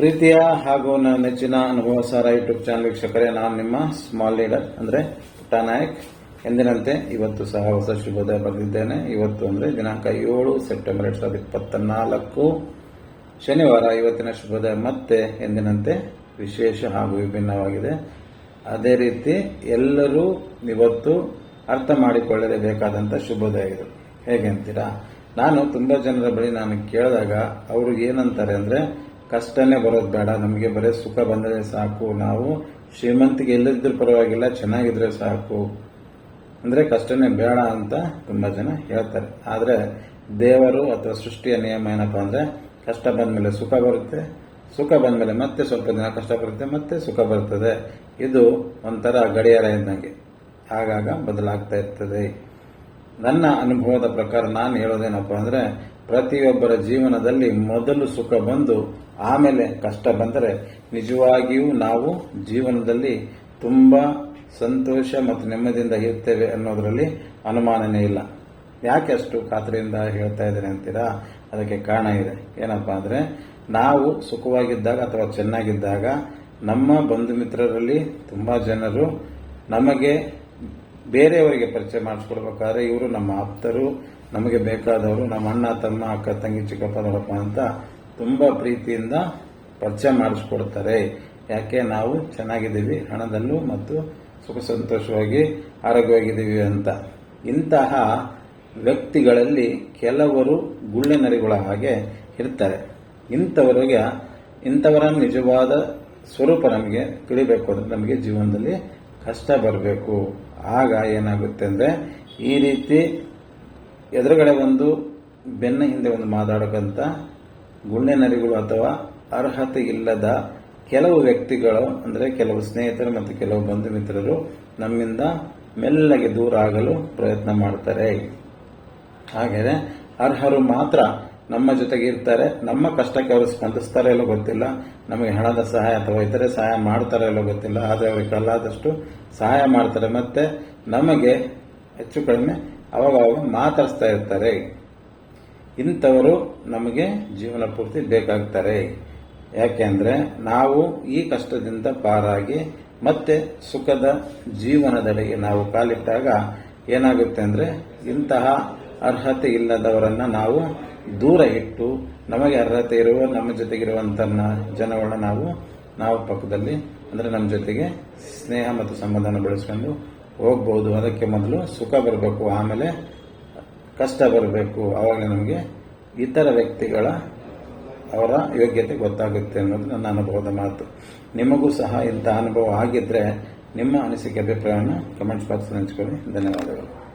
ಪ್ರೀತಿಯ ಹಾಗೂ ನನ್ನ ನೆಚ್ಚಿನ ಅನುಭವ ಸಾರ ಯೂಟ್ಯೂಬ್ ಚಾನಲ್ ವೀಕ್ಷಕರೇ, ನಾನು ನಿಮ್ಮ ಸ್ಮಾಲ್ ಲೀಡರ್ ಅಂದ್ರೆ ಪುಟ್ಟ ನಾಯಕ್. ಎಂದಿನಂತೆ ಇವತ್ತು ಸಹ ಹೊಸ ಶುಭೋದಯ ಬರೆದಿದ್ದೇನೆ ಇವತ್ತು ಅಂದ್ರೆ ದಿನಾಂಕ ಏಳು ಸೆಪ್ಟೆಂಬರ್ ಎರಡ್ ಸಾವಿರದ ಇಪ್ಪತ್ತ ನಾಲ್ಕು ಶನಿವಾರ ಇವತ್ತಿನ ಶುಭೋದಯ ಮತ್ತೆ ಎಂದಿನಂತೆ ವಿಶೇಷ ಹಾಗೂ ವಿಭಿನ್ನವಾಗಿದೆ. ಅದೇ ರೀತಿ ಎಲ್ಲರೂ ಇವತ್ತು ಅರ್ಥ ಮಾಡಿಕೊಳ್ಳಲೇಬೇಕಾದಂಥ ಶುಭೋದಯ ಇದು. ಹೇಗೆ ಅಂತೀರಾ? ನಾನು ತುಂಬಾ ಜನರ ಬಳಿ ನಾನು ಕೇಳಿದಾಗ ಅವರು ಏನಂತಾರೆ ಅಂದ್ರೆ ಕಷ್ಟನೇ ಬರೋದು ಬೇಡ. ನಮಗೆ ಬರೀ ಸುಖ ಬಂದರೆ ಸಾಕು. ನಾವು ಶ್ರೀಮಂತಿಗೆ ಇಲ್ಲದಿದ್ರೂ ಪರವಾಗಿಲ್ಲ, ಚೆನ್ನಾಗಿದ್ರೆ ಸಾಕು. ಅಂದರೆ ಕಷ್ಟನೇ ಬೇಡ ಅಂತ ತುಂಬ ಜನ ಹೇಳ್ತಾರೆ. ಆದರೆ ದೇವರು ಅಥವಾ ಸೃಷ್ಟಿಯ ನಿಯಮ ಏನಪ್ಪ ಅಂದರೆ ಕಷ್ಟ ಬಂದ್ಮೇಲೆ ಸುಖ ಬರುತ್ತೆ, ಸುಖ ಬಂದ್ಮೇಲೆ ಮತ್ತೆ ಸ್ವಲ್ಪ ದಿನ ಕಷ್ಟ ಬರುತ್ತೆ, ಮತ್ತೆ ಸುಖ ಬರ್ತದೆ. ಇದು ಒಂಥರ ಗಡಿಯಾರ ಇದ್ದಂಗೆ. ಆಗಾಗ ಬದಲಾಗ್ತಾ ಇರ್ತದೆ. ನನ್ನ ಅನುಭವದ ಪ್ರಕಾರ ನಾನು ಹೇಳೋದೇನಪ್ಪ ಅಂದ್ರೆ, ಪ್ರತಿಯೊಬ್ಬರ ಜೀವನದಲ್ಲಿ ಮೊದಲು ಸುಖ ಬಂದು, ಆಮೇಲೆ ಕಷ್ಟ ಬಂದರೆ ನಿಜವಾಗಿಯೂ ನಾವು ಜೀವನದಲ್ಲಿ ತುಂಬಾ ಸಂತೋಷ ಮತ್ತು ನೆಮ್ಮದಿಯಿಂದ ಇರ್ತೇವೆ ಅನ್ನೋದರಲ್ಲಿ ಅನುಮಾನನೇ ಇಲ್ಲ. ಯಾಕೆ ಅಷ್ಟು ಖಾತ್ರಿಯಿಂದ ಹೇಳ್ತಾ ಇದ್ದೇನೆ ಅಂತೀರಾ? ಅದಕ್ಕೆ ಕಾರಣ ಇದೆ. ಏನಪ್ಪ ಅಂದ್ರೆ, ನಾವು ಸುಖವಾಗಿದ್ದಾಗ ಅಥವಾ ಚೆನ್ನಾಗಿದ್ದಾಗ ನಮ್ಮ ಬಂಧು ಮಿತ್ರರಲ್ಲಿ ತುಂಬಾ ಜನರು ನಮಗೆ ಬೇರೆಯವರಿಗೆ ಪರಿಚಯ ಮಾಡಿಸ್ಕೊಡ್ಬೇಕಾದ್ರೆ ಇವರು ನಮ್ಮ ಆಪ್ತರು, ನಮಗೆ ಬೇಕಾದವರು, ನಮ್ಮ ಅಣ್ಣ, ತಮ್ಮ, ಅಕ್ಕ, ತಂಗಿ, ಚಿಕ್ಕಪ್ಪ ದೊಡ್ಡಪ್ಪ ಅಂತ ತುಂಬಾ ಪ್ರೀತಿಯಿಂದ ಪರಿಚಯ ಮಾಡಿಸ್ಕೊಡ್ತಾರೆ. ಯಾಕೆ? ನಾವು ಚೆನ್ನಾಗಿದ್ದೀವಿ, ಹಣದಲ್ಲೂ ಮತ್ತು ಸುಖ ಸಂತೋಷವಾಗಿ, ಆರೋಗ್ಯವಾಗಿದ್ದೀವಿ ಅಂತ. ಇಂತಹ ವ್ಯಕ್ತಿಗಳಲ್ಲಿ ಕೆಲವರು ಗುಳ್ಳೆ ನರಿಗಳ ಹಾಗೆ ಇರ್ತಾರೆ. ಇಂಥವರಿಗೆ, ಇಂಥವರ ನಿಜವಾದ ಸ್ವರೂಪ ನಮಗೆ ತಿಳಿಬೇಕು. ಅಂದ್ರೆ ನಮಗೆ ಜೀವನದಲ್ಲಿ ಕಷ್ಟ ಬರಬೇಕು. ಆಗ ಏನಾಗುತ್ತೆ ಅಂದರೆ, ಈ ರೀತಿ ಎದುರುಗಡೆ ಒಂದು ಬೆನ್ನ ಹಿಂದೆ ಒಂದು ಮಾತಾಡೋಕ್ಕಂಥ ಗುಂಡೆ ನರಿಗಳು ಅಥವಾ ಅರ್ಹತೆ ಇಲ್ಲದ ಕೆಲವು ವ್ಯಕ್ತಿಗಳು, ಅಂದರೆ ಕೆಲವು ಸ್ನೇಹಿತರು ಮತ್ತು ಕೆಲವು ಬಂಧು ಮಿತ್ರರು ನಮ್ಮಿಂದ ಮೆಲ್ಲಗೆ ದೂರ ಆಗಲು ಪ್ರಯತ್ನ ಮಾಡ್ತಾರೆ. ಹಾಗೆಯೇ ಅರ್ಹರು ಮಾತ್ರ ನಮ್ಮ ಜೊತೆಗೆ ಇರ್ತಾರೆ, ನಮ್ಮ ಕಷ್ಟಕ್ಕೆ ಅವರು ಸ್ಪಂದಿಸ್ತಾರೆ ಇಲ್ಲೋ ಗೊತ್ತಿಲ್ಲ. ನಮಗೆ ಹಣದ ಸಹಾಯ ಅಥವಾ ಇತರೆ ಸಹಾಯ ಮಾಡ್ತಾರೆ ಇಲ್ಲೋ ಗೊತ್ತಿಲ್ಲ. ಆದರೆ ಅವರಿಗೆ ಕಲ್ಲಾದಷ್ಟು ಸಹಾಯ ಮಾಡ್ತಾರೆ. ಮತ್ತೆ ನಮಗೆ ಹೆಚ್ಚು ಕಡಿಮೆ ಅವಾಗ ಅವಾಗ ಮಾತಾಡಿಸ್ತಾ ಇರ್ತಾರೆ. ಇಂಥವರು ನಮಗೆ ಜೀವನ ಪೂರ್ತಿ ಬೇಕಾಗ್ತಾರೆ. ಯಾಕೆಂದರೆ ನಾವು ಈ ಕಷ್ಟದಿಂದ ಪಾರಾಗಿ ಮತ್ತೆ ಸುಖದ ಜೀವನದೆಡೆಗೆ ನಾವು ಕಾಲಿಟ್ಟಾಗ ಏನಾಗುತ್ತೆ ಅಂದ್ರೆ ಇಂತಹ ಅರ್ಹತೆ ಇಲ್ಲದವರನ್ನ ನಾವು ದೂರ ಇಟ್ಟು ನಮಗೆ ಅರ್ಹತೆ ಇರುವ ನಮ್ಮ ಜೊತೆಗಿರುವಂಥ ಜನಗಳನ್ನ ನಾವು ನಾವು ಪಕ್ಕದಲ್ಲಿ, ಅಂದ್ರೆ ನಮ್ಮ ಜೊತೆಗೆ ಸ್ನೇಹ ಮತ್ತು ಸಂಬಂಧನ ಬೆಳೆಸ್ಕೊಂಡು ಹೋಗ್ಬೋದು. ಅದಕ್ಕೆ ಮೊದಲು ಸುಖ ಬರಬೇಕು, ಆಮೇಲೆ ಕಷ್ಟ ಬರಬೇಕು. ಆವಾಗ ನಮಗೆ ಇತರ ವ್ಯಕ್ತಿಗಳ ಅವರ ಯೋಗ್ಯತೆ ಗೊತ್ತಾಗುತ್ತೆ ಅನ್ನೋದು ನನ್ನ ಅನುಭವದ ಮಾತು. ನಿಮಗೂ ಸಹ ಇಂಥ ಅನುಭವ ಆಗಿದ್ರೆ ನಿಮ್ಮ ಅನಿಸಿಕೆ ಅಭಿಪ್ರಾಯವನ್ನು ಕಮೆಂಟ್ಸ್ ಬಾಕ್ಸ್ ಹಂಚ್ಕೊಳ್ಳಿ. ಧನ್ಯವಾದಗಳು.